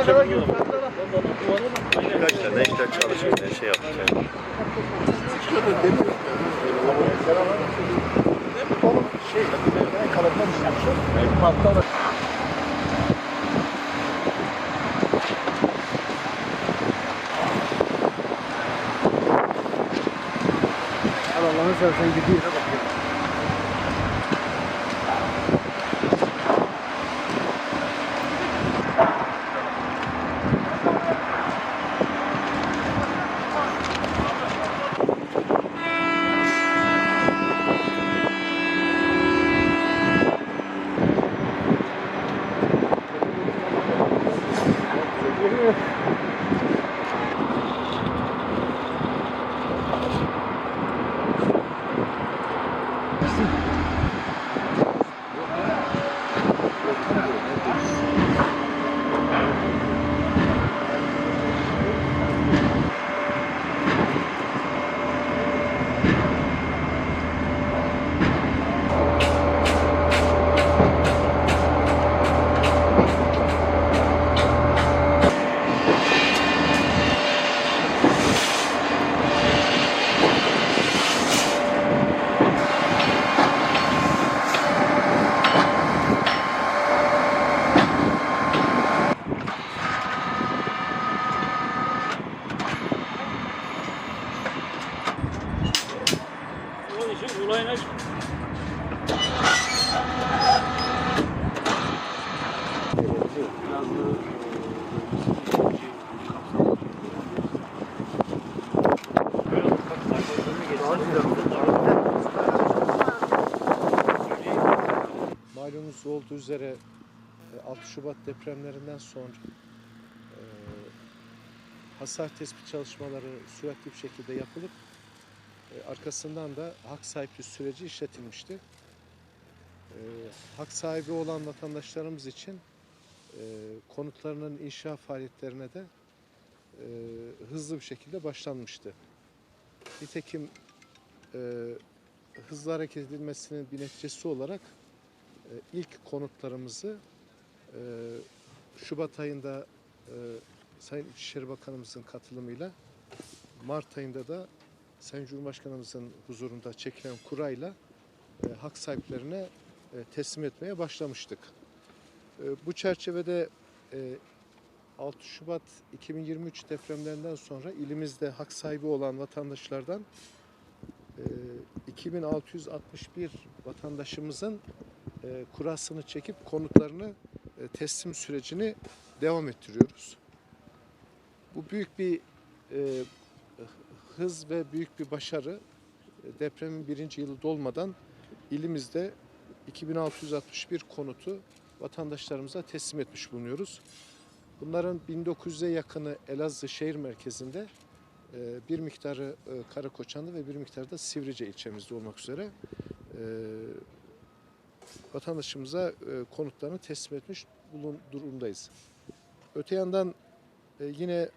Birkaç tane işler çalışıyor, ne şey yaptık yani. Allah'ını seversen gidiyor. Olayına Malumunuz olduğu üzere e, 6 Şubat depremlerinden sonra e, hasar tespit çalışmaları süratli bir şekilde yapılıp e, arkasından da hak sahipliği süreci işletilmişti. E, Hak sahibi olan vatandaşlarımız için e, konutlarının inşa faaliyetlerine de e, hızlı bir şekilde başlanmıştı. Nitekim e, hızlı hareket edilmesinin bir neticesi olarak e, ilk konutlarımızı e, Şubat ayında e, Sayın İçişleri Bakanımızın katılımıyla Mart ayında da Sayın Cumhurbaşkanımızın huzurunda çekilen kurayla e, hak sahiplerine e, teslim etmeye başlamıştık. E, bu çerçevede e, 6 Şubat 2023 depremlerinden sonra ilimizde hak sahibi olan vatandaşlardan e, 2661 vatandaşımızın e, kurasını çekip konutlarını e, teslim sürecini devam ettiriyoruz. Bu büyük bir e, hız ve büyük bir başarı. Depremin birinci yılı dolmadan ilimizde 2661 konutu vatandaşlarımıza teslim etmiş bulunuyoruz. Bunların 1900'e yakını Elazığ şehir merkezinde, e, bir miktarı e, Karakoçan'da ve bir miktarı da Sivrice ilçemizde olmak üzere e, vatandaşımıza konutlarını teslim etmiş durumdayız. Öte yandan yine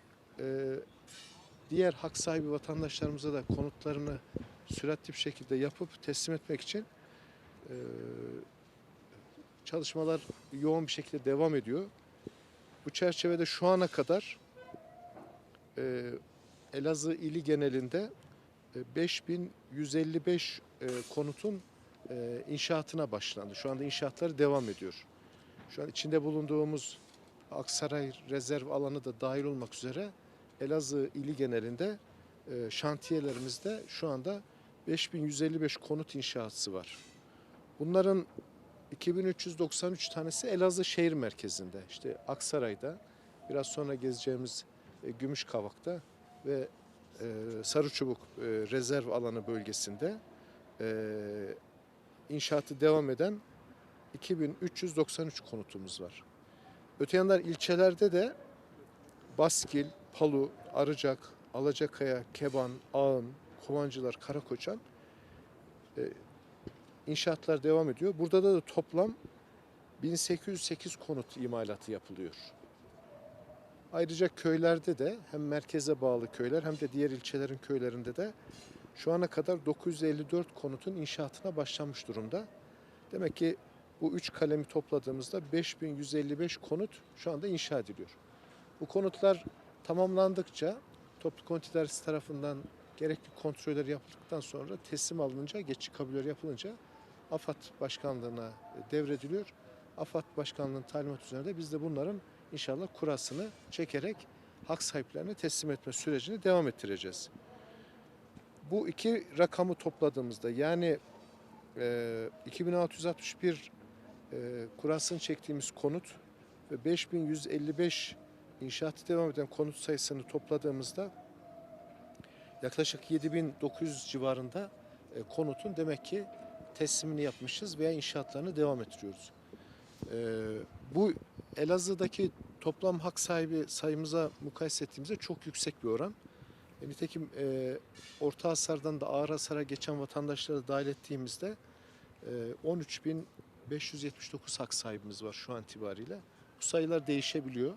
diğer hak sahibi vatandaşlarımıza da konutlarını süratli bir şekilde yapıp teslim etmek için e, çalışmalar yoğun bir şekilde devam ediyor. Bu çerçevede şu ana kadar e, Elazığ ili genelinde e, 5155 e, konutun e, inşaatına başlandı. Şu anda inşaatları devam ediyor. Şu an içinde bulunduğumuz Aksaray rezerv alanı da dahil olmak üzere Elazığ ili genelinde e, şantiyelerimizde şu anda 5155 konut inşaatı var. Bunların 2393 tanesi Elazığ şehir merkezinde. İşte Aksaray'da, biraz sonra gezeceğimiz e, Gümüşkavak'ta ve e, Sarıçubuk e, rezerv alanı bölgesinde e, inşaatı devam eden 2393 konutumuz var. Öte yandan ilçelerde de Baskil, Palu, Arıcak, Alacakaya, Keban, Ağın, Kovancılar, Karakoçan e, inşaatlar devam ediyor. Burada da, da toplam 1808 konut imalatı yapılıyor. Ayrıca köylerde de hem merkeze bağlı köyler hem de diğer ilçelerin köylerinde de şu ana kadar 954 konutun inşaatına başlanmış durumda. Demek ki bu üç kalemi topladığımızda 5155 konut şu anda inşa ediliyor. Bu konutlar tamamlandıkça toplu konut idaresi tarafından gerekli kontroller yapıldıktan sonra teslim alınınca, geçici kabulleri yapılınca AFAD Başkanlığı'na devrediliyor. AFAD Başkanlığı'nın talimat üzerinde biz de bunların inşallah kurasını çekerek hak sahiplerine teslim etme sürecini devam ettireceğiz. Bu iki rakamı topladığımızda yani e, 2661 e, kurasını çektiğimiz konut ve 5155 inşaatı devam eden konut sayısını topladığımızda yaklaşık 7900 civarında e, konutun demek ki teslimini yapmışız veya inşaatlarını devam ettiriyoruz. E, bu Elazığ'daki toplam hak sahibi sayımıza mukayese ettiğimizde çok yüksek bir oran. E, nitekim e, orta hasardan da ağır hasara geçen vatandaşları dahil ettiğimizde e, 13.579 hak sahibimiz var şu an itibariyle. Bu sayılar değişebiliyor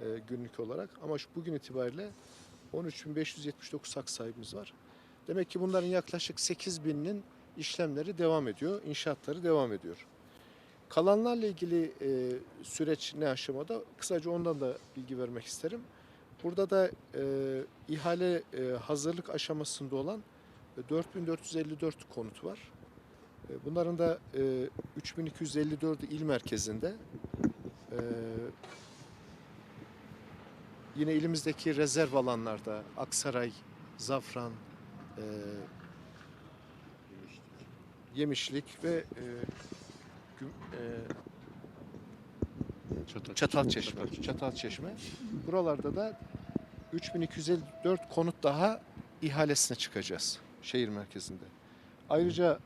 e, günlük olarak ama şu bugün itibariyle 13.579 hak sahibimiz var. Demek ki bunların yaklaşık 8.000'inin işlemleri devam ediyor, inşaatları devam ediyor. Kalanlarla ilgili e, süreç ne aşamada? Kısaca ondan da bilgi vermek isterim. Burada da e, ihale e, hazırlık aşamasında olan e, 4454 konut var. E, bunların da e, 3254'ü il merkezinde. E, yine ilimizdeki rezerv alanlarda Aksaray, Zafran, e, Yemişlik ve e, Güm- e, Çatalçeşme. Çatalçeşme. Buralarda da 3254 konut daha ihalesine çıkacağız şehir merkezinde. Ayrıca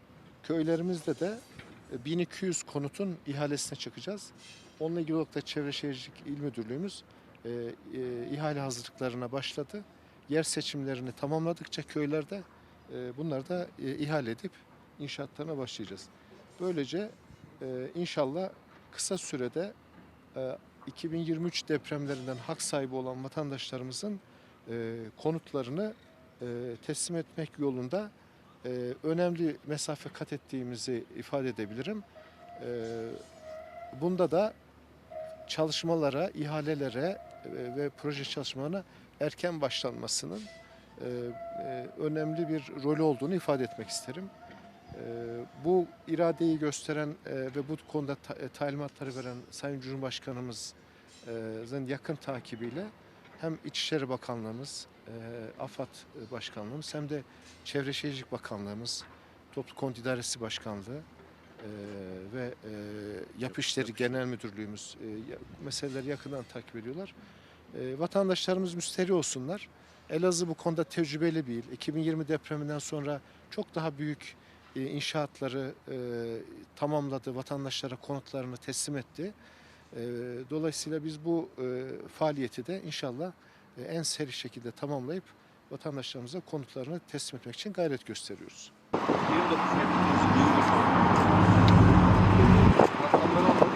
köylerimizde de e, 1200 konutun ihalesine çıkacağız. Onunla ilgili olarak da Çevre Şehircilik İl Müdürlüğümüz e, e, ihale hazırlıklarına başladı. Yer seçimlerini tamamladıkça köylerde e, bunları da e, ihale edip inşaatlarına başlayacağız. Böylece e, inşallah kısa sürede e, 2023 depremlerinden hak sahibi olan vatandaşlarımızın e, konutlarını e, teslim etmek yolunda e, önemli mesafe kat ettiğimizi ifade edebilirim. E, bunda da çalışmalara, ihalelere ve proje çalışmalarına erken başlanmasının e, e, önemli bir rolü olduğunu ifade etmek isterim. E, bu iradeyi gösteren ve bu konuda ta- talimatları veren Sayın Cumhurbaşkanımızın yakın takibiyle hem İçişleri Bakanlığımız, AFAD Başkanlığımız hem de Çevre Şehircilik Bakanlığımız, Toplu Konut İdaresi Başkanlığı e, ve e, Yapı İşleri Genel Müdürlüğümüz e, meseleleri yakından takip ediyorlar. E, vatandaşlarımız müsteri olsunlar. Elazığ bu konuda tecrübeli bir il. 2020 depreminden sonra çok daha büyük e, inşaatları e, tamamladı, vatandaşlara konutlarını teslim etti. E, dolayısıyla biz bu e, faaliyeti de inşallah e, en seri şekilde tamamlayıp vatandaşlarımıza konutlarını teslim etmek için gayret gösteriyoruz. 29 29 29